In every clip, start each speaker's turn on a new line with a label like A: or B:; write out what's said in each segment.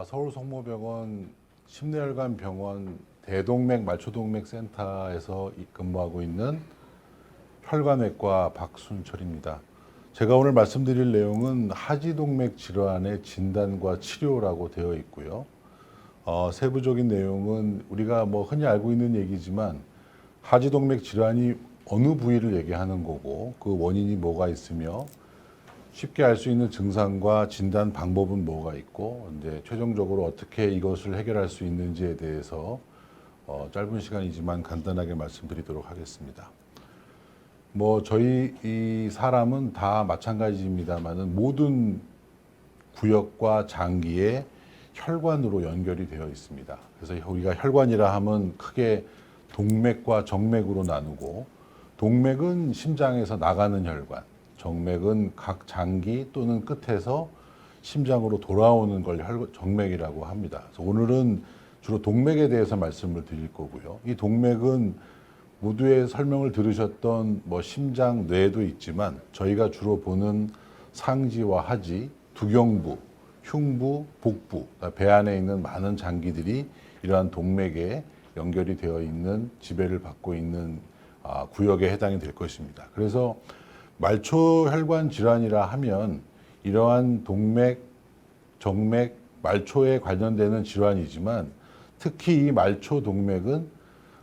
A: 아, 서울 성모병원 심내혈관 병원 대동맥 말초동맥 센터에서 이- 근무하고 있는 혈관외과 박순철입니다. 제가 오늘 말씀드릴 내용은 하지동맥 질환의 진단과 치료라고 되어 있고요. 어, 세부적인 내용은 우리가 뭐 흔히 알고 있는 얘기지만 하지동맥 질환이 어느 부위를 얘기하는 거고 그 원인이 뭐가 있으며 쉽게 알 수 있는 증상과 진단 방법은 뭐가 있고 이제 최종적으로 어떻게 이것을 해결할 수 있는지에 대해서 어, 짧은 시간이지만 간단하게 말씀드리도록 하겠습니다. 뭐 저희 이 사람은 다 마찬가지입니다만은 모든 구역과 장기에 혈관으로 연결이 되어 있습니다. 그래서 우리가 혈관이라 하면 크게 동맥과 정맥으로 나누고 동맥은 심장에서 나가는 혈관, 정맥은 각 장기 또는 끝에서 심장으로 돌아오는 걸 혈- 정맥이라고 합니다. 오늘은 주로 동맥에 대해서 말씀을 드릴 거고요. 이 동맥은 모두의 설명을 들으셨던 뭐 심장, 뇌도 있지만 저희가 주로 보는 상지와 하지, 두경부, 흉부, 복부, 배 안에 있는 많은 장기들이 이러한 동맥에 연결이 되어 있는 지배를 받고 있는 아, 구역에 해당이 될 것입니다. 그래서 말초혈관 질환이라 하면 이러한 동맥, 정맥, 말초에 관련되는 질환이지만 특히 이 말초 동맥은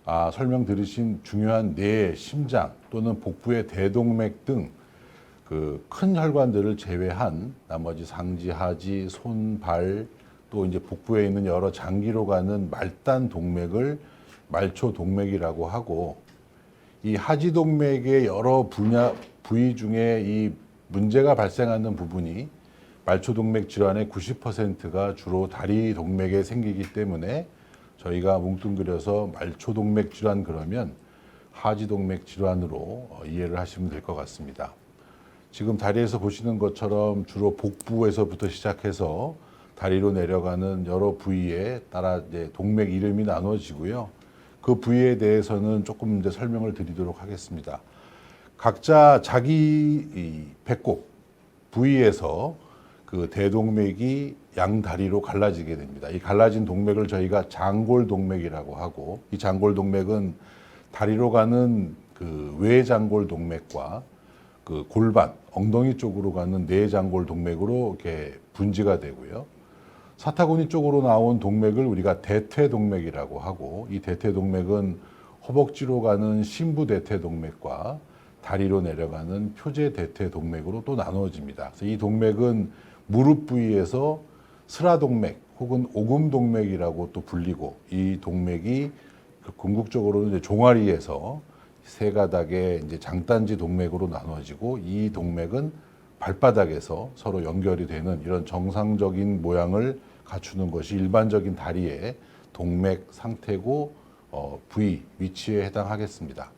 A: 아, 설명 들으신 중요한 뇌, 심장 또는 복부의 대동맥 등 그 큰 혈관들을 제외한 나머지 상지, 하지, 손, 발, 또 이제 복부에 있는 여러 장기로 가는 말단 동맥을 말초 동맥이라고 하고 이 하지 동맥의 여러 분야 부위 중에 이 문제가 발생하는 부분이 말초 동맥 질환의 90%가 주로 다리 동맥에 생기기 때문에 저희가 뭉뚱그려서 말초 동맥 질환 그러면 하지 동맥 질환으로 어, 이해를 하시면 될 것 같습니다. 지금 다리에서 보시는 것처럼 주로 복부에서부터 시작해서 다리로 내려가는 여러 부위에 따라 이제 동맥 이름이 나눠지고요. 그 부위에 대해서는 조금 이제 설명을 드리도록 하겠습니다. 각자 자기 이 배꼽 부위에서 그 대동맥이 양 다리로 갈라지게 됩니다. 이 갈라진 동맥을 저희가 장골 동맥이라고 하고 이 장골 동맥은 다리로 가는 그 외장골 동맥과 그 골반 엉덩이 쪽으로 가는 내장골 동맥으로 이렇게 분지가 되고요. 사타구니 쪽으로 나온 동맥을 우리가 대퇴동맥이라고 하고 이 대퇴동맥은 허벅지로 가는 신부대퇴동맥과 다리로 내려가는 표제대퇴동맥으로 또 나누어집니다. 그래서 이 동맥은 무릎 부위에서 스라동맥 혹은 오금동맥이라고 또 불리고 이 동맥이 그 궁극적으로는 이제 종아리에서 세 가닥의 이제 장단지 동맥으로 나눠지고 이 동맥은 발바닥에서 서로 연결이 되는 이런 정상적인 모양을 갖추는 것이 일반적인 다리의 동맥 상태고 어, 부위 위치에 해당하겠습니다.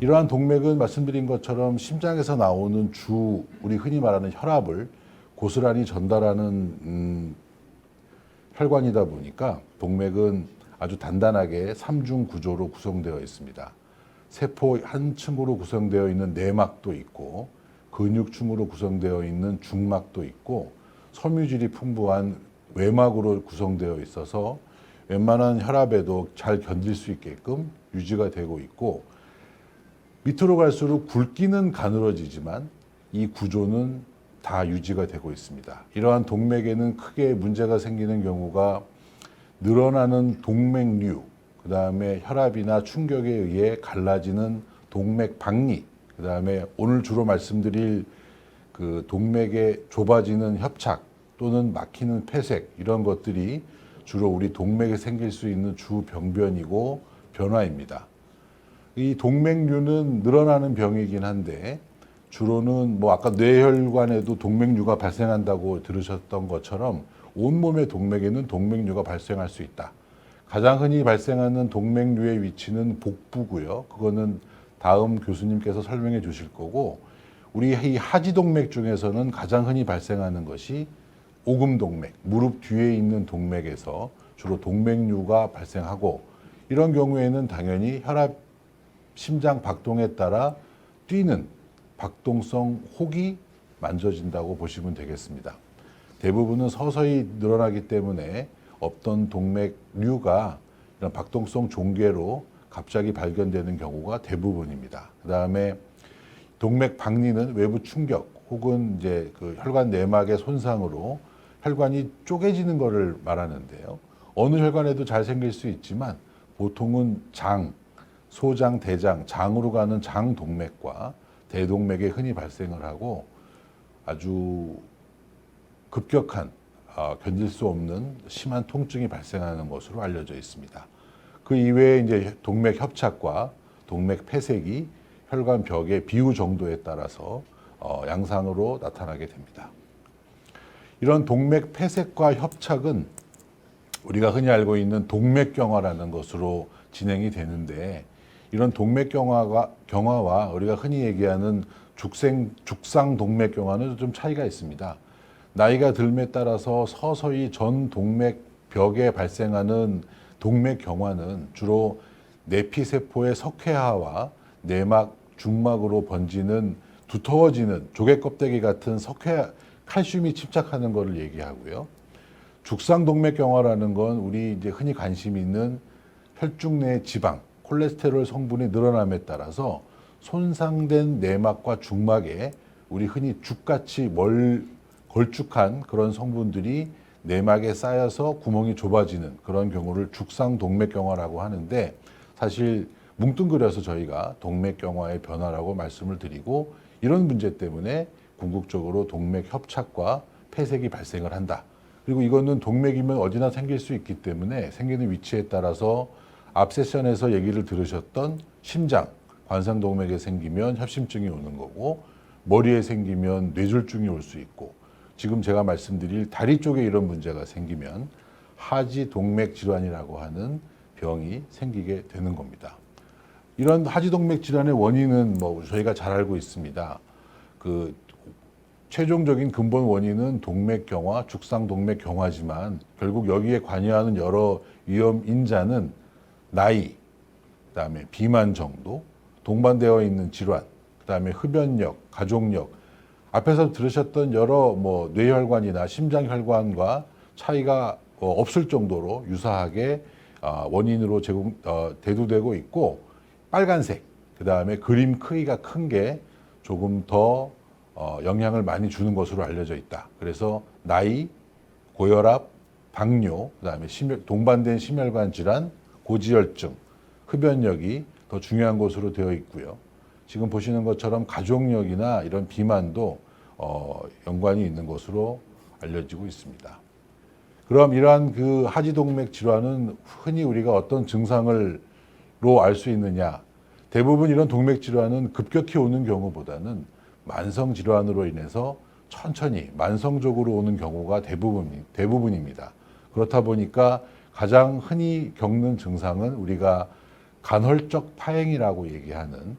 A: 이러한 동맥은 말씀드린 것처럼 심장에서 나오는 주 우리 흔히 말하는 혈압을 고스란히 전달하는 음, 혈관이다 보니까 동맥은 아주 단단하게 삼중 구조로 구성되어 있습니다. 세포 한 층으로 구성되어 있는 내막도 있고 근육층으로 구성되어 있는 중막도 있고 섬유질이 풍부한 외막으로 구성되어 있어서 웬만한 혈압에도 잘 견딜 수 있게끔 유지가 되고 있고 밑으로 갈수록 굵기는 가늘어지지만 이 구조는 다 유지가 되고 있습니다. 이러한 동맥에는 크게 문제가 생기는 경우가 늘어나는 동맥류, 그 다음에 혈압이나 충격에 의해 갈라지는 동맥 박리, 그 다음에 오늘 주로 말씀드릴 그 동맥의 좁아지는 협착 또는 막히는 폐색 이런 것들이 주로 우리 동맥에 생길 수 있는 주 병변이고 변화입니다. 이 동맥류는 늘어나는 병이긴 한데 주로는 뭐 아까 뇌혈관에도 동맥류가 발생한다고 들으셨던 것처럼 온몸의 동맥에는 동맥류가 발생할 수 있다. 가장 흔히 발생하는 동맥류의 위치는 복부고요. 그거는 다음 교수님께서 설명해 주실 거고 우리 이 하지동맥 중에서는 가장 흔히 발생하는 것이 오금동맥, 무릎 뒤에 있는 동맥에서 주로 동맥류가 발생하고 이런 경우에는 당연히 혈압, 심장 박동에 따라 뛰는 박동성 혹이 만져진다고 보시면 되겠습니다. 대부분은 서서히 늘어나기 때문에 없던 동맥류가 이런 박동성 종괴로 갑자기 발견되는 경우가 대부분입니다. 그 다음에 동맥 박리는 외부 충격 혹은 이제 그 혈관 내막의 손상으로 혈관이 쪼개지는 것을 말하는데요. 어느 혈관에도 잘 생길 수 있지만 보통은 장, 소장, 대장, 장으로 가는 장 동맥과 대동맥에 흔히 발생을 하고 아주 급격한 아, 견딜 수 없는 심한 통증이 발생하는 것으로 알려져 있습니다. 그 이외에 이제 동맥 협착과 동맥 폐색이 혈관 벽의 비우 정도에 따라서 어, 양상으로 나타나게 됩니다. 이런 동맥 폐색과 협착은 우리가 흔히 알고 있는 동맥경화라는 것으로 진행이 되는데 이런 동맥경화가 경화와 우리가 흔히 얘기하는 죽생 죽상 동맥경화는 좀 차이가 있습니다. 나이가 들에 따라서 서서히 전 동맥 벽에 발생하는 동맥 경화는 주로 내피세포의 석회화와 내막 중막으로 번지는 두터워지는 조개 껍데기 같은 석회 칼슘이 침착하는 것을 얘기하고요. 죽상 동맥 경화라는 건 우리 이제 흔히 관심 있는 혈중 내 지방, 콜레스테롤 성분이 늘어남에 따라서 손상된 내막과 중막에 우리 흔히 죽같이 멀 걸쭉한 그런 성분들이 내막에 쌓여서 구멍이 좁아지는 그런 경우를 죽상동맥경화라고 하는데 사실 뭉뚱그려서 저희가 동맥경화의 변화라고 말씀을 드리고 이런 문제 때문에 궁극적으로 동맥 협착과 폐색이 발생을 한다. 그리고 이거는 동맥이면 어디나 생길 수 있기 때문에 생기는 위치에 따라서 앞 세션에서 얘기를 들으셨던 심장, 관상동맥에 생기면 협심증이 오는 거고 머리에 생기면 뇌졸중이 올 수 있고 지금 제가 말씀드릴 다리 쪽에 이런 문제가 생기면 하지 동맥 질환이라고 하는 병이 생기게 되는 겁니다. 이런 하지 동맥 질환의 원인은 뭐 저희가 잘 알고 있습니다. 그 최종적인 근본 원인은 동맥 경화, 죽상 동맥 경화지만 결국 여기에 관여하는 여러 위험 인자는 나이, 그다음에 비만 정도, 동반되어 있는 질환, 그다음에 흡연력, 가족력, 앞에서 들으셨던 여러 뭐 뇌혈관이나 심장혈관과 차이가 어, 없을 정도로 유사하게 아, 원인으로 제공 어, 대두되고 있고 빨간색, 그 다음에 그림 크기가 큰 게 조금 더 어, 영향을 많이 주는 것으로 알려져 있다. 그래서 나이, 고혈압, 당뇨, 그 다음에 심혈, 동반된 심혈관 질환, 고지혈증, 흡연력이 더 중요한 것으로 되어 있고요. 지금 보시는 것처럼 가족력이나 이런 비만도 어, 연관이 있는 것으로 알려지고 있습니다. 그럼 이러한 그 하지동맥 질환은 흔히 우리가 어떤 증상을로 알 수 있느냐? 대부분 이런 동맥 질환은 급격히 오는 경우보다는 만성 질환으로 인해서 천천히 만성적으로 오는 경우가 대부분 대부분입니다. 그렇다 보니까 가장 흔히 겪는 증상은 우리가 간헐적 파행이라고 얘기하는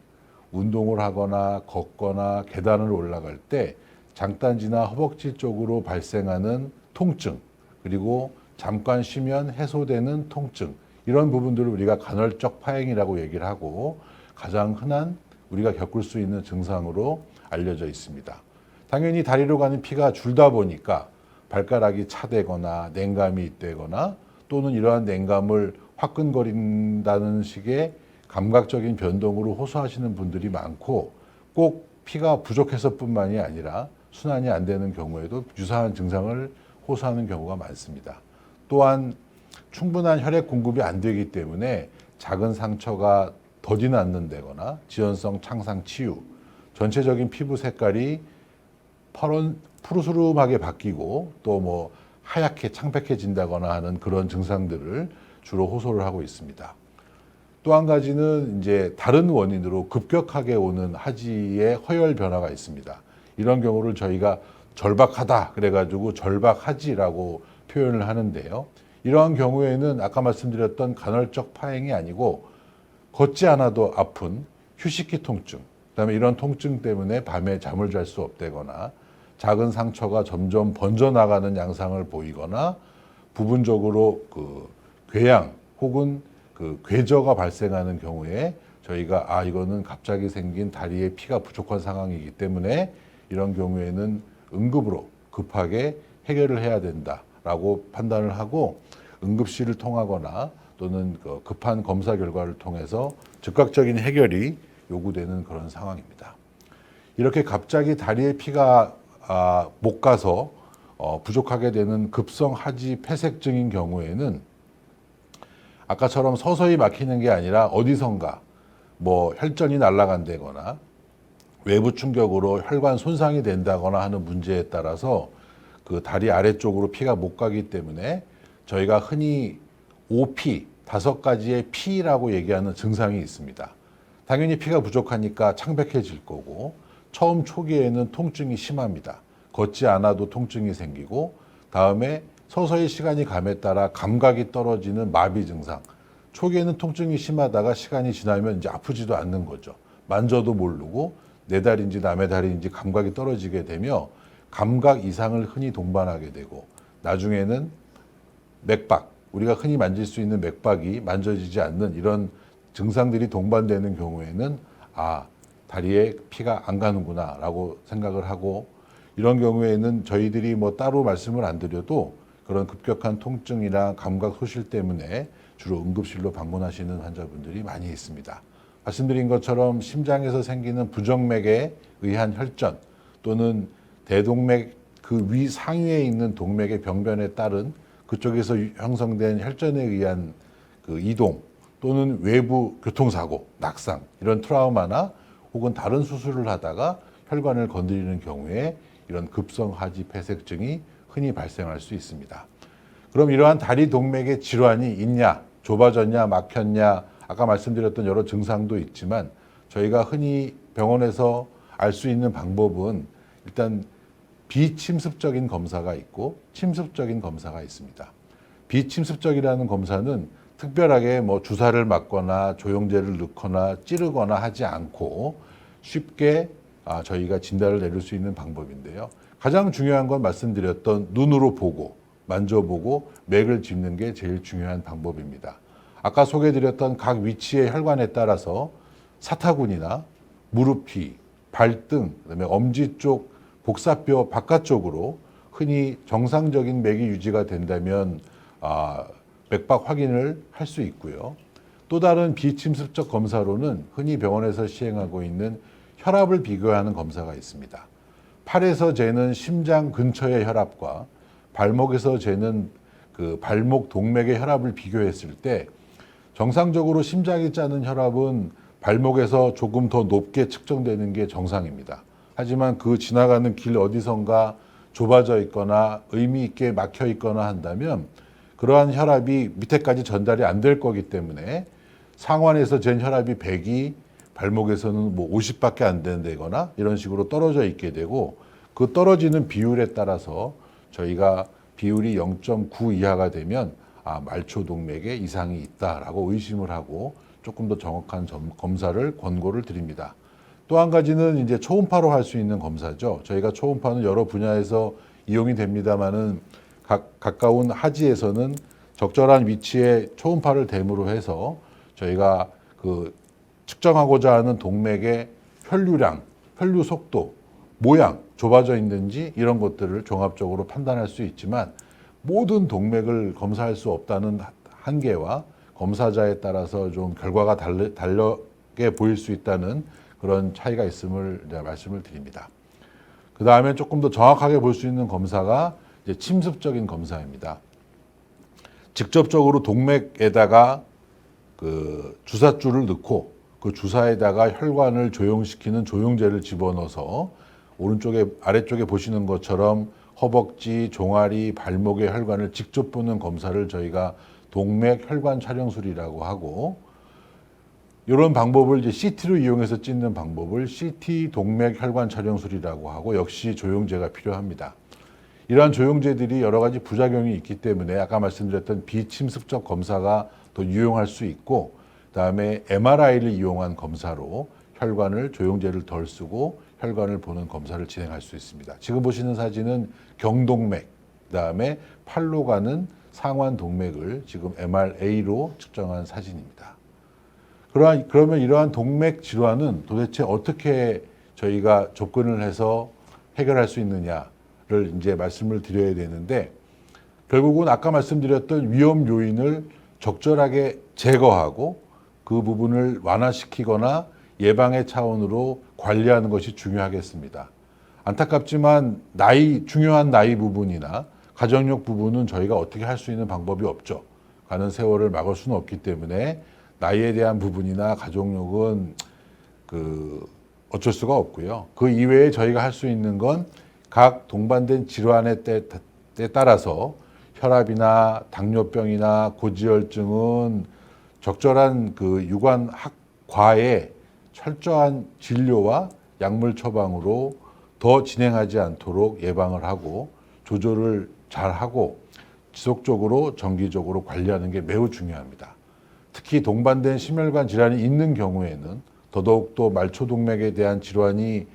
A: 운동을 하거나 걷거나 계단을 올라갈 때 장단지나 허벅지 쪽으로 발생하는 통증 그리고 잠깐 쉬면 해소되는 통증 이런 부분들을 우리가 간헐적 파행이라고 얘기를 하고 가장 흔한 우리가 겪을 수 있는 증상으로 알려져 있습니다. 당연히 다리로 가는 피가 줄다 보니까 발가락이 차되거나 냉감이 있다거나 또는 이러한 냉감을 화끈거린다는 식의 감각적인 변동으로 호소하시는 분들이 많고 꼭 피가 부족해서뿐만이 아니라 순환이 안 되는 경우에도 유사한 증상을 호소하는 경우가 많습니다. 또한 충분한 혈액 공급이 안 되기 때문에 작은 상처가 더디 낫는다거나 지연성 창상 치유, 전체적인 피부 색깔이 파란 푸르스름하게 바뀌고 또 뭐 하얗게 창백해진다거나 하는 그런 증상들을 주로 호소를 하고 있습니다. 또 한 가지는 이제 다른 원인으로 급격하게 오는 하지의 허혈 변화가 있습니다. 이런 경우를 저희가 절박하다 그래가지고 절박하지라고 표현을 하는데요. 이러한 경우에는 아까 말씀드렸던 간헐적 파행이 아니고 걷지 않아도 아픈 휴식기 통증, 그다음에 이런 통증 때문에 밤에 잠을 잘 수 없다거나 작은 상처가 점점 번져 나가는 양상을 보이거나 부분적으로 그 궤양 혹은 그 궤저가 발생하는 경우에 저희가 아 이거는 갑자기 생긴 다리에 피가 부족한 상황이기 때문에 이런 경우에는 응급으로 급하게 해결을 해야 된다라고 판단을 하고 응급실을 통하거나 또는 그 급한 검사 결과를 통해서 즉각적인 해결이 요구되는 그런 상황입니다. 이렇게 갑자기 다리에 피가 아, 못 가서 어, 부족하게 되는 급성 하지 폐색증인 경우에는 아까처럼 서서히 막히는 게 아니라 어디선가 뭐 혈전이 날아간다거나 외부 충격으로 혈관 손상이 된다거나 하는 문제에 따라서 그 다리 아래쪽으로 피가 못 가기 때문에 저희가 흔히 OP 다섯 가지의 P라고 얘기하는 증상이 있습니다. 당연히 피가 부족하니까 창백해질 거고 처음 초기에는 통증이 심합니다. 걷지 않아도 통증이 생기고 다음에 서서히 시간이 감에 따라 감각이 떨어지는 마비 증상. 초기에는 통증이 심하다가 시간이 지나면 이제 아프지도 않는 거죠. 만져도 모르고 내 다리인지 남의 다리인지 감각이 떨어지게 되며 감각 이상을 흔히 동반하게 되고 나중에는 맥박, 우리가 흔히 만질 수 있는 맥박이 만져지지 않는 이런 증상들이 동반되는 경우에는 아, 다리에 피가 안 가는구나 라고 생각을 하고 이런 경우에는 저희들이 뭐 따로 말씀을 안 드려도 그런 급격한 통증이나 감각 소실 때문에 주로 응급실로 방문하시는 환자분들이 많이 있습니다. 말씀드린 것처럼 심장에서 생기는 부정맥에 의한 혈전 또는 대동맥 그 위 상위에 있는 동맥의 병변에 따른 그쪽에서 형성된 혈전에 의한 그 이동 또는 외부 교통사고, 낙상 이런 트라우마나 혹은 다른 수술을 하다가 혈관을 건드리는 경우에 이런 급성 하지 폐색증이 흔히 발생할 수 있습니다. 그럼 이러한 다리 동맥의 질환이 있냐, 좁아졌냐, 막혔냐, 아까 말씀드렸던 여러 증상도 있지만 저희가 흔히 병원에서 알 수 있는 방법은 일단 비침습적인 검사가 있고 침습적인 검사가 있습니다. 비침습적이라는 검사는 특별하게 뭐 주사를 맞거나 조영제를 넣거나 찌르거나 하지 않고 쉽게 아, 저희가 진단을 내릴 수 있는 방법인데요. 가장 중요한 건 말씀드렸던 눈으로 보고 만져보고 맥을 짚는 게 제일 중요한 방법입니다. 아까 소개드렸던 각 위치의 혈관에 따라서 사타구니나 무릎이, 발등, 그다음에 엄지 쪽 복사뼈 바깥쪽으로 흔히 정상적인 맥이 유지가 된다면 아, 맥박 확인을 할 수 있고요. 또 다른 비침습적 검사로는 흔히 병원에서 시행하고 있는 혈압을 비교하는 검사가 있습니다. 팔에서 재는 심장 근처의 혈압과 발목에서 재는 그 발목 동맥의 혈압을 비교했을 때 정상적으로 심장이 짜는 혈압은 발목에서 조금 더 높게 측정되는 게 정상입니다. 하지만 그 지나가는 길 어디선가 좁아져 있거나 의미 있게 막혀 있거나 한다면 그러한 혈압이 밑에까지 전달이 안 될 거기 때문에 상완에서 잰 혈압이 100이 발목에서는 뭐 50밖에 안 된다거나 이런 식으로 떨어져 있게 되고 그 떨어지는 비율에 따라서 저희가 비율이 0.9 이하가 되면 아, 말초 동맥에 이상이 있다라고 의심을 하고 조금 더 정확한 점- 검사를 권고를 드립니다. 또 한 가지는 이제 초음파로 할 수 있는 검사죠. 저희가 초음파는 여러 분야에서 이용이 됩니다만은 각, 가까운 하지에서는 적절한 위치에 초음파를 댐으로 해서 저희가 그 측정하고자 하는 동맥의 혈류량, 혈류 속도, 모양, 좁아져 있는지 이런 것들을 종합적으로 판단할 수 있지만 모든 동맥을 검사할 수 없다는 한계와 검사자에 따라서 좀 결과가 달르, 다르게 보일 수 있다는 그런 차이가 있음을 말씀을 드립니다. 그 다음에 조금 더 정확하게 볼 수 있는 검사가 이제 침습적인 검사입니다. 직접적으로 동맥에다가 그 주사줄을 넣고 그 주사에다가 혈관을 조용시키는 조영제를 집어넣어서 오른쪽에 아래쪽에 보시는 것처럼 허벅지, 종아리, 발목의 혈관을 직접 보는 검사를 저희가 동맥 혈관 촬영술이라고 하고 이런 방법을 이제 CT로 이용해서 찍는 방법을 CT 동맥 혈관 촬영술이라고 하고 역시 조영제가 필요합니다. 이러한 조영제들이 여러 가지 부작용이 있기 때문에 아까 말씀드렸던 비침습적 검사가 더 유용할 수 있고 그다음에 MRI를 이용한 검사로 혈관을 조영제를 덜 쓰고 혈관을 보는 검사를 진행할 수 있습니다. 지금 보시는 사진은 경동맥, 그다음에 팔로 가는 상완 동맥을 지금 MRA로 측정한 사진입니다. 그러한, 그러면 이러한 동맥 질환은 도대체 어떻게 저희가 접근을 해서 해결할 수 있느냐를 이제 말씀을 드려야 되는데 결국은 아까 말씀드렸던 위험 요인을 적절하게 제거하고 그 부분을 완화시키거나 예방의 차원으로 관리하는 것이 중요하겠습니다. 안타깝지만 나이 중요한 나이 부분이나 가정력 부분은 저희가 어떻게 할 수 있는 방법이 없죠. 가는 세월을 막을 수는 없기 때문에 나이에 대한 부분이나 가족력은 그 어쩔 수가 없고요. 그 이외에 저희가 할 수 있는 건 각 동반된 질환에 따라서 혈압이나 당뇨병이나 고지혈증은 적절한 그 유관 학과의 철저한 진료와 약물 처방으로 더 진행하지 않도록 예방을 하고 조절을 잘 하고 지속적으로 정기적으로 관리하는 게 매우 중요합니다. 특히 동반된 심혈관 질환이 있는 경우에는 더더욱 또 말초동맥에 대한 질환이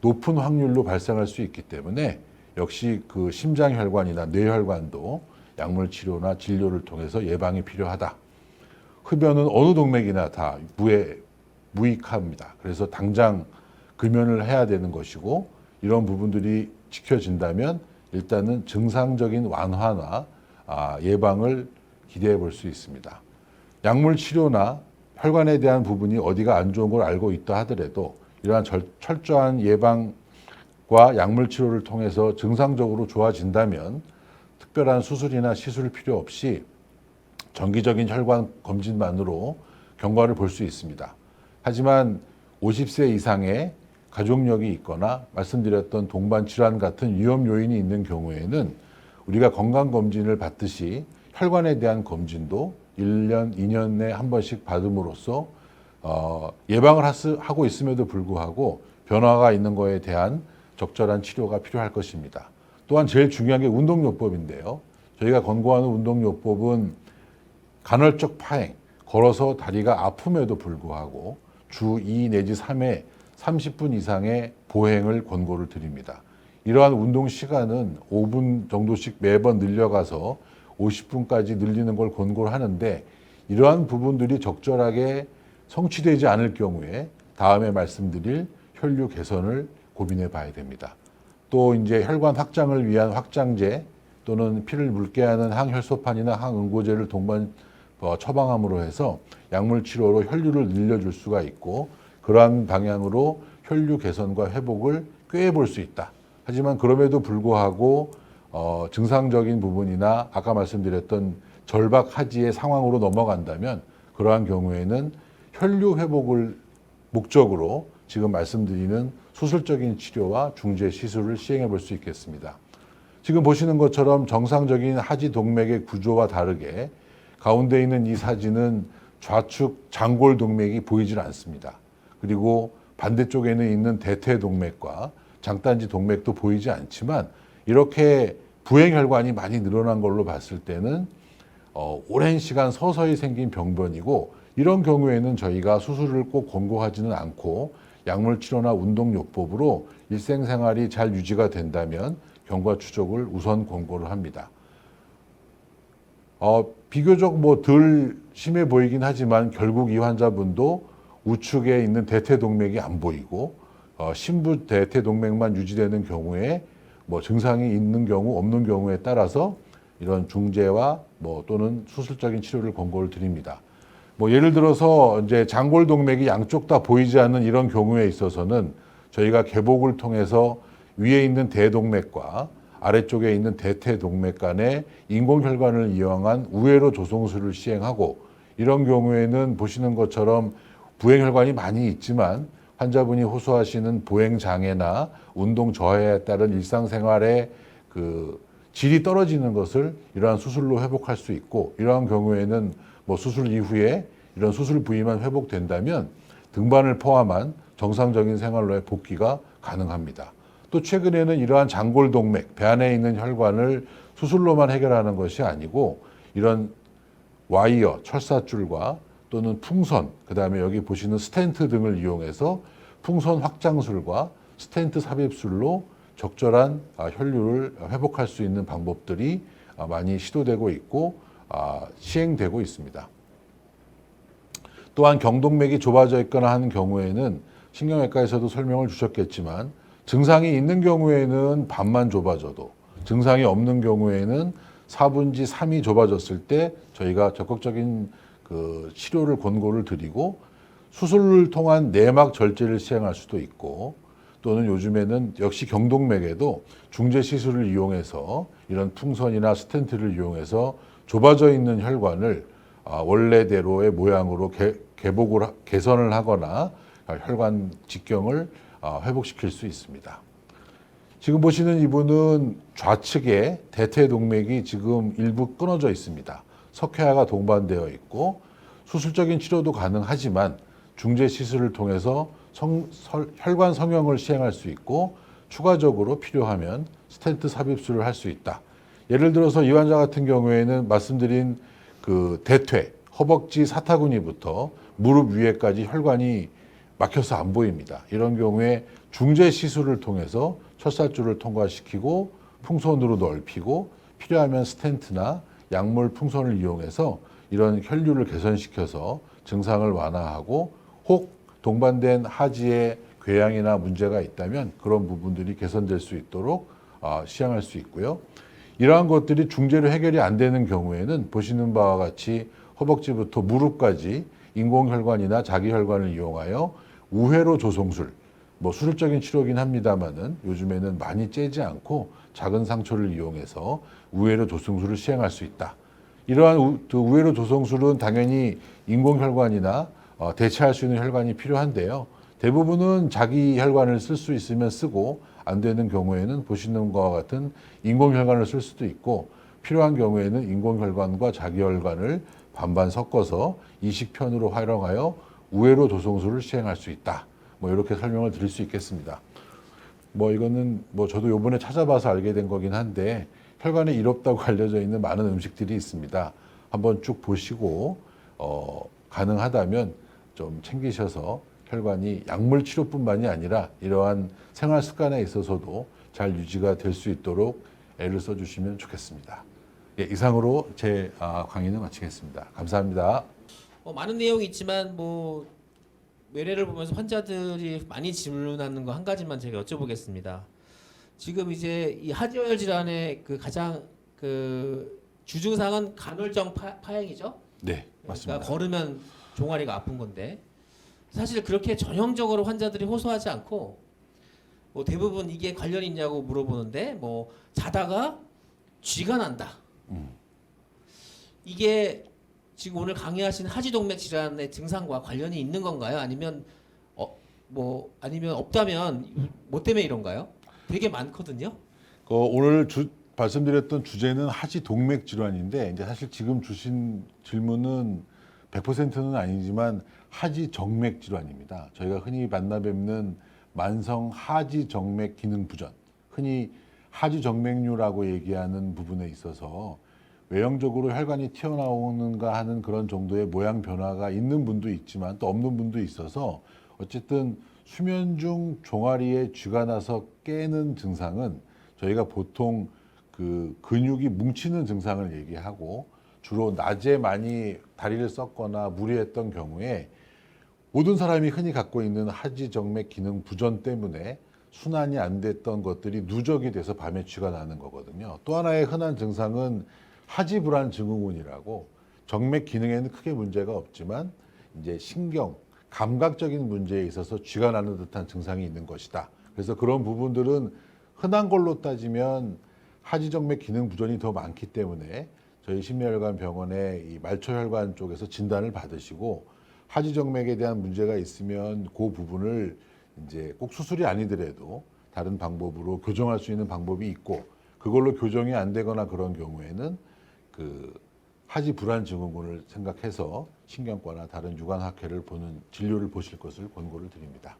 A: 높은 확률로 발생할 수 있기 때문에 역시 그 심장혈관이나 뇌혈관도 약물 치료나 진료를 통해서 예방이 필요하다. 흡연은 어느 동맥이나 다 무해 무익합니다. 그래서 당장 금연을 해야 되는 것이고 이런 부분들이 지켜진다면 일단은 증상적인 완화나 아, 예방을 기대해 볼 수 있습니다. 약물 치료나 혈관에 대한 부분이 어디가 안 좋은 걸 알고 있다 하더라도 이러한 절- 철저한 예방과 약물 치료를 통해서 증상적으로 좋아진다면 특별한 수술이나 시술 필요 없이 정기적인 혈관 검진만으로 경과를 볼 수 있습니다. 하지만 50세 이상의 가족력이 있거나 말씀드렸던 동반 질환 같은 위험 요인이 있는 경우에는 우리가 건강 검진을 받듯이 혈관에 대한 검진도 1년, 2년 내에 한 번씩 받음으로써 어, 예방을 하고 있음에도 불구하고 변화가 있는 거에 대한 적절한 치료가 필요할 것입니다. 또한 제일 중요한 게 운동요법인데요. 저희가 권고하는 운동요법은 간헐적 파행, 걸어서 다리가 아픔에도 불구하고 주 2 내지 3회 30분 이상의 보행을 권고를 드립니다. 이러한 운동 시간은 5분 정도씩 매번 늘려가서 50분까지 늘리는 걸 권고를 하는데 이러한 부분들이 적절하게 성취되지 않을 경우에 다음에 말씀드릴 혈류 개선을 고민해 봐야 됩니다. 또 이제 혈관 확장을 위한 확장제 또는 피를 묽게 하는 항혈소판이나 항응고제를 동반 어, 처방함으로 해서 약물 치료로 혈류를 늘려줄 수가 있고 그러한 방향으로 혈류 개선과 회복을 꾀해 볼 수 있다. 하지만 그럼에도 불구하고 어, 증상적인 부분이나 아까 말씀드렸던 절박 하지의 상황으로 넘어간다면 그러한 경우에는 혈류 회복을 목적으로 지금 말씀드리는 수술적인 치료와 중재 시술을 시행해 볼 수 있겠습니다. 지금 보시는 것처럼 정상적인 하지 동맥의 구조와 다르게 가운데 있는 이 사진은 좌측 장골 동맥이 보이질 않습니다. 그리고 반대쪽에는 있는 대퇴 동맥과 장단지 동맥도 보이지 않지만 이렇게 부행 혈관이 많이 늘어난 걸로 봤을 때는 어, 오랜 시간 서서히 생긴 병변이고 이런 경우에는 저희가 수술을 꼭 권고하지는 않고 약물 치료나 운동 요법으로 일생생활이 잘 유지가 된다면 경과 추적을 우선 권고를 합니다. 어, 비교적 뭐 덜 심해 보이긴 하지만 결국 이 환자분도 우측에 있는 대퇴동맥이 안 보이고 어, 신부 대퇴동맥만 유지되는 경우에 뭐 증상이 있는 경우 없는 경우에 따라서 이런 중재와 뭐 또는 수술적인 치료를 권고를 드립니다. 뭐 예를 들어서 이제 장골 동맥이 양쪽 다 보이지 않는 이런 경우에 있어서는 저희가 개복을 통해서 위에 있는 대동맥과 아래쪽에 있는 대퇴동맥 간의 인공혈관을 이용한 우회로 조성술을 시행하고 이런 경우에는 보시는 것처럼 부행혈관이 많이 있지만 환자분이 호소하시는 보행 장애나 운동 저하에 따른 일상생활의 그 질이 떨어지는 것을 이러한 수술로 회복할 수 있고 이러한 경우에는 뭐 수술 이후에 이런 수술 부위만 회복된다면 등반을 포함한 정상적인 생활로의 복귀가 가능합니다. 또 최근에는 이러한 장골동맥, 배 안에 있는 혈관을 수술로만 해결하는 것이 아니고 이런 와이어, 철사줄과 또는 풍선, 그 다음에 여기 보시는 스텐트 등을 이용해서 풍선 확장술과 스텐트 삽입술로 적절한 아, 혈류를 회복할 수 있는 방법들이 아, 많이 시도되고 있고 아, 시행되고 있습니다. 또한 경동맥이 좁아져 있거나 하는 경우에는 신경외과에서도 설명을 주셨겠지만 증상이 있는 경우에는 반만 좁아져도 증상이 없는 경우에는 4분지 3이 좁아졌을 때 저희가 적극적인 그 치료를 권고를 드리고 수술을 통한 내막 절제를 시행할 수도 있고 또는 요즘에는 역시 경동맥에도 중재 시술을 이용해서 이런 풍선이나 스텐트를 이용해서 좁아져 있는 혈관을 아, 원래대로의 모양으로 개, 개복을 하- 개선을 하거나 아, 혈관 직경을 아, 회복시킬 수 있습니다. 지금 보시는 이분은 좌측에 대퇴동맥이 지금 일부 끊어져 있습니다. 석회화가 동반되어 있고 수술적인 치료도 가능하지만 중재 시술을 통해서 성- 설- 혈관 성형을 시행할 수 있고 추가적으로 필요하면 스텐트 삽입술을 할 수 있다. 예를 들어서 이 환자 같은 경우에는 말씀드린 그 대퇴, 허벅지 사타구니부터 무릎 위에까지 혈관이 막혀서 안 보입니다. 이런 경우에 중재 시술을 통해서 철사줄을 통과시키고 풍선으로 넓히고 필요하면 스텐트나 약물 풍선을 이용해서 이런 혈류를 개선시켜서 증상을 완화하고 혹 동반된 하지에 궤양이나 문제가 있다면 그런 부분들이 개선될 수 있도록 아, 시행할 수 있고요. 이러한 것들이 중재로 해결이 안 되는 경우에는 보시는 바와 같이 허벅지부터 무릎까지 인공혈관이나 자기혈관을 이용하여 우회로 조성술, 뭐 수술적인 치료긴 합니다만은 요즘에는 많이 째지 않고 작은 상처를 이용해서 우회로 조성술을 시행할 수 있다. 이러한 우, 그 우회로 조성술은 당연히 인공혈관이나 어, 대체할 수 있는 혈관이 필요한데요. 대부분은 자기 혈관을 쓸 수 있으면 쓰고 안 되는 경우에는 보시는 것과 같은 인공혈관을 쓸 수도 있고 필요한 경우에는 인공혈관과 자기 혈관을 반반 섞어서 이식편으로 활용하여 우회로 조성술을 시행할 수 있다. 뭐 이렇게 설명을 드릴 수 있겠습니다. 뭐 이거는 뭐 저도 요번에 찾아봐서 알게 된 거긴 한데 혈관에 이롭다고 알려져 있는 많은 음식들이 있습니다. 한번 쭉 보시고 어, 가능하다면 좀 챙기셔서 혈관이 약물 치료뿐만이 아니라 이러한 생활 습관에 있어서도 잘 유지가 될 수 있도록 애를 써주시면 좋겠습니다. 예, 이상으로 제 아, 강의는 마치겠습니다. 감사합니다.
B: 어, 많은 내용이 있지만 뭐 외래를 보면서 환자들이 많이 질문하는 거 한 가지만 제가 여쭤보겠습니다. 지금 이제 이 하지혈 질환의 그 가장 그 주증상은 간헐적 파, 파행이죠.
A: 네, 맞습니다.
B: 그러니까 걸으면 종아리가 아픈 건데 사실 그렇게 전형적으로 환자들이 호소하지 않고 뭐 대부분 이게 관련 있냐고 물어보는데 뭐 자다가 쥐가 난다. 이게 지금 오늘 강의하신 하지동맥 질환의 증상과 관련이 있는 건가요? 아니면 어 뭐 아니면 없다면 뭐 때문에 이런가요? 되게 많거든요.
A: 그 오늘 주, 말씀드렸던 주제는 하지 동맥 질환인데 이제 사실 지금 주신 질문은 100%는 아니지만 하지 정맥 질환입니다. 저희가 흔히 만나 뵙는 만성 하지 정맥 기능 부전, 흔히 하지 정맥류라고 얘기하는 부분에 있어서 외형적으로 혈관이 튀어나오는가 하는 그런 정도의 모양 변화가 있는 분도 있지만 또 없는 분도 있어서 어쨌든 수면 중 종아리에 쥐가 나서 깨는 증상은 저희가 보통 그 근육이 뭉치는 증상을 얘기하고 주로 낮에 많이 다리를 썼거나 무리했던 경우에 모든 사람이 흔히 갖고 있는 하지정맥 기능 부전 때문에 순환이 안 됐던 것들이 누적이 돼서 밤에 쥐가 나는 거거든요. 또 하나의 흔한 증상은 하지 불안 증후군이라고 정맥 기능에는 크게 문제가 없지만 이제 신경, 감각적인 문제에 있어서 쥐가 나는 듯한 증상이 있는 것이다. 그래서 그런 부분들은 흔한 걸로 따지면 하지정맥 기능 부전이 더 많기 때문에 저희 심혈관 병원의 이 말초혈관 쪽에서 진단을 받으시고 하지정맥에 대한 문제가 있으면 그 부분을 이제 꼭 수술이 아니더라도 다른 방법으로 교정할 수 있는 방법이 있고 그걸로 교정이 안 되거나 그런 경우에는 그 하지 불안 증후군을 생각해서 신경과나 다른 유관 학회를 보는 진료를 보실 것을 권고를 드립니다.